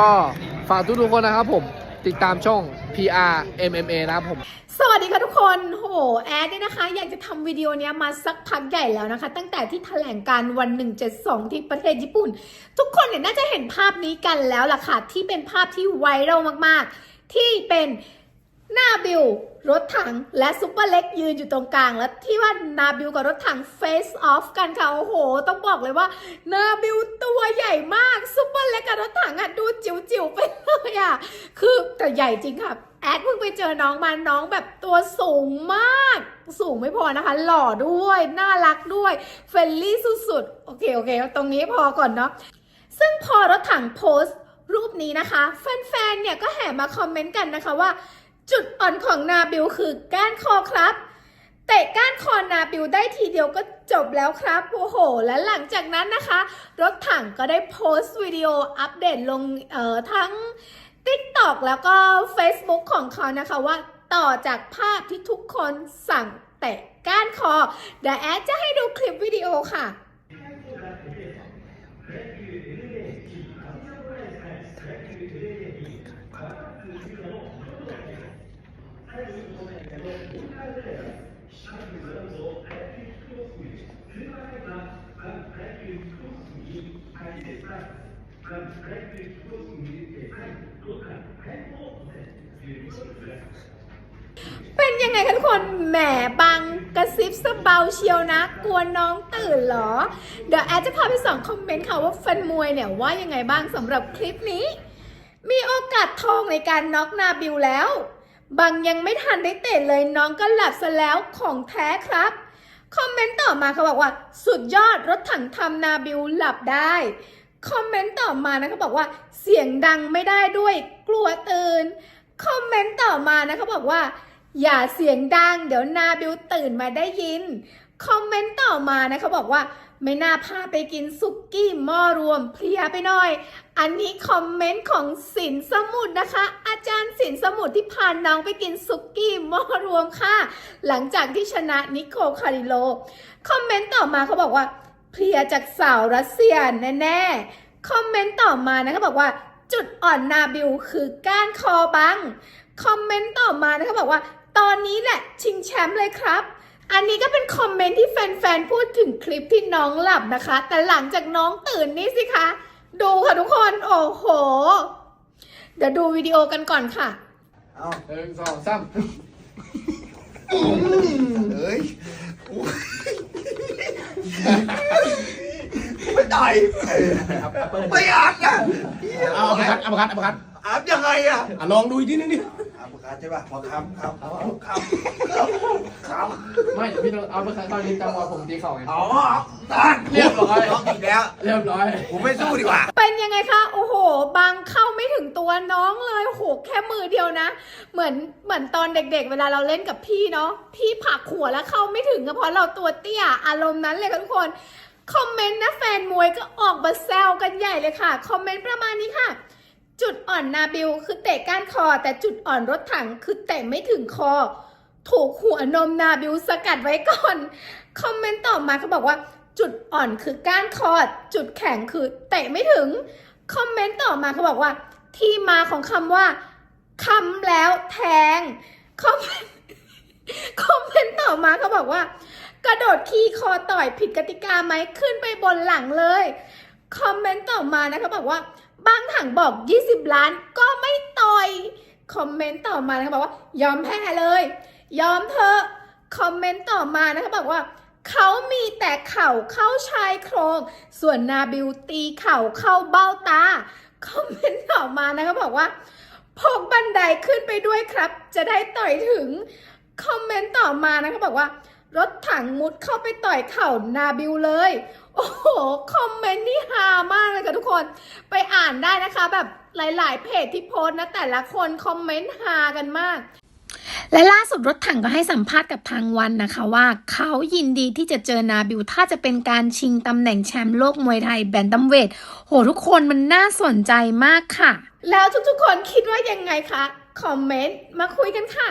ก็ฝากทุกทุกคนนะครับผมติดตามช่อง PR MMA นะครับผม สวัสดีค่ะทุกคน โห แอดเนี่ยนะคะ อยากจะทำวิดีโอเนี้ยมาสักพักใหญ่แล้วนะคะ ตั้งแต่ที่แถลงการวัน 172 ที่ประเทศญี่ปุ่น ทุกคนเนี่ยน่าจะเห็นภาพนี้กันแล้วล่ะค่ะ ที่เป็นภาพที่ไวรัลมากๆ ที่เป็น หน้าบิลรถถังและซุปเปอร์เล็กยืนอยู่ตรงกลาง แล้วที่ว่านาบิลกับรถถังเฟสออฟกันค่ะ โอ้โห ต้องบอกเลยว่า นาบิลตัวใหญ่มาก ซุปเปอร์เล็กกับรถถังอะดูจิ๋วๆไปเลยอะคือแต่ใหญ่จริงค่ะ แอดเพิ่งไปเจอน้องมาน้องแบบตัวสูงมาก สูงไม่พอนะคะ หล่อด้วย น่ารักด้วย เฟรนลี่สุดๆ โอเค โอเค ตรงนี้พอก่อนเนาะซึ่งพอรถถังโพสต์รูปนี้นะคะ แฟนๆเนี่ยก็แห่มาคอมเมนต์กันนะคะว่า จุดอ่อนของนาบิลคือก้านคอครับเตะก้านคอนาบิลได้ทีเดียวก็จบแล้วครับโอ้โห และหลังจากนั้นนะคะ รถถังก็ได้โพสต์วิดีโออัปเดตลงเอ่อทั้ง TikTok แล้วก็ Facebook ของเขานะคะว่าต่อจากภาพที่ทุกคนสั่งเตะก้านคอเดี๋ยวแอดจะให้ดูคลิปวิดีโอค่ะ เป็นยังไงคะทุกคนแหมบังกระซิบสะเบาเชียวนะ กลัวน้องตื่นเหรอ เดี๋ยวแอดจะพาไปส่องคอมเมนต์ค่ะว่าแฟนมวยเนี่ยว่ายังไงบ้างสำหรับคลิปนี้ มีโอกาสทองในการน็อกนาบิลแล้ว บังยังไม่ทันได้เตะเลยน้องก็หลับซะแล้วของแท้ครับ คอมเมนต์ต่อมาเขาบอกว่า สุดยอดรถถังทำนาบิลหลับได้ คอมเมนต์ต่อมานะเขาบอกว่าเสียงดังไม่ได้ด้วยกลัวตื่น คอมเมนต์ต่อมานะเขาบอกว่า อย่าเสียงดัง เดี๋ยวนาบิวตื่นมาได้ยิน คอมเมนต์ต่อมานะเขาบอกว่าไม่น่าพาไปกินซุกี้หม้อรวมเพลียไปหน่อย อันนี้คอมเมนต์ของสินสมุทรนะคะ อาจารย์สินสมุทรที่พาน้องไปกินซุกี้หม้อรวมค่ะ หลังจากที่ชนะนิโคคาริโล คอมเมนต์ต่อมาเขาบอกว่าเพลียจากสาวรัสเซียแน่ๆ คอมเมนต์ต่อมานะเขาบอกว่า จุดอ่อนนาบิลคือก้านคอบัง คอมเมนต์ต่อมานะเขาบอกว่า ตอนนี้แหละชิงแชมป์เลยครับ อันนี้ก็เป็นคอมเมนต์ที่แฟนๆ พูดถึงคลิปที่น้องหลับนะคะ แต่หลังจากน้องตื่นนี่สิคะ ดูค่ะทุกคน โอ้โห เดี๋ยวดูวิดีโอกันก่อนค่ะ เอาหนึ่งสองสามเฮ้ยกูไม่ต่อยไม่อัดอะเอาเอาไปคัดเอาไปคัดเอาไปคัด อัดยังไงอะอะลองดูอีกทีนึงดิอัดประกาศใช่ป่ะพอคำครับเอาคำคำไม่พี่ต้องเอาไปตอนนี้จังหวะผมตีเข่าไงอ๋อตัดเรียบร้อยร้องอีกแล้ว เรียบร้อย ผมไม่สู้ดีกว่า เป็นยังไงคะ โอ้โห บางเข้าไม่ถึงตัวน้องเลยโอ้โหแค่มือเดียวนะ เหมือนเหมือนตอนเด็ก ๆ เวลาเราเล่นกับพี่เนาะ พี่ผลักหัวแล้วเข้าไม่ถึงก็เพราะเราตัวเตี้ย อารมณ์นั้นเลยค่ะทุกคน คอมเมนต์นะแฟนมวยก็ออกมาแซวกันใหญ่เลยค่ะ คอมเมนต์ประมาณนี้ค่ะ จุดอ่อนนาบิลคือเตะก้านคอ แต่จุดอ่อนรถถังคือเตะไม่ถึงคอ ถูกหัวนมนาบิลสกัดไว้ก่อน คอมเมนต์ต่อมาเขาบอกว่า จุดอ่อนคือก้านคอ จุดแข็งคือเตะไม่ถึง คอมเมนต์ต่อมาเขาบอกว่า ที่มาของคำว่าคำแล้วแทง คอมเมนต์คอมเมนต์ต่อมาเขาบอกว่า กระโดดขี่คอต่อยผิดกติกาไหมขึ้นไปบนหลังเลย คอมเมนต์ต่อมานะเขาบอกว่า บางถังบอก 20 ล้านก็ไม่ต่อย คอมเมนต์ต่อมานะคะบอกว่ายอมแพ้เลย ยอมเถอะคอมเมนต์ต่อมานะคะบอกว่าเขามีแต่เข่าเข้าชายโครง ส่วนนาบิวตีเข่าเข้าเบ้าตา คอมเมนต์ต่อมานะคะบอกว่าพกบันไดขึ้นไปด้วยครับ จะได้ต่อยถึง คอมเมนต์ต่อมานะคะบอกว่า รถถังมุดเข้าไปต่อยเข่านาบิวเลย โอ้โห คอมเมนต์นี่ฮามากเลยค่ะทุกคน ไปอ่านได้นะคะแบบหลาย ๆ เพจที่โพสต์นะ แต่ละคนคอมเมนต์ฮากันมากและล่าสุดรถถังก็ให้สัมภาษณ์กับทางวันนะคะ ว่าเขายินดีที่จะเจอนาบิวถ้าจะเป็นการชิงตำแหน่งแชมป์โลกมวยไทยแบนตัมเวทโหทุกคนมันน่าสนใจมากค่ะ แล้วทุกๆคนคิดว่ายังไงคะ คอมเมนต์มาคุยกันค่ะ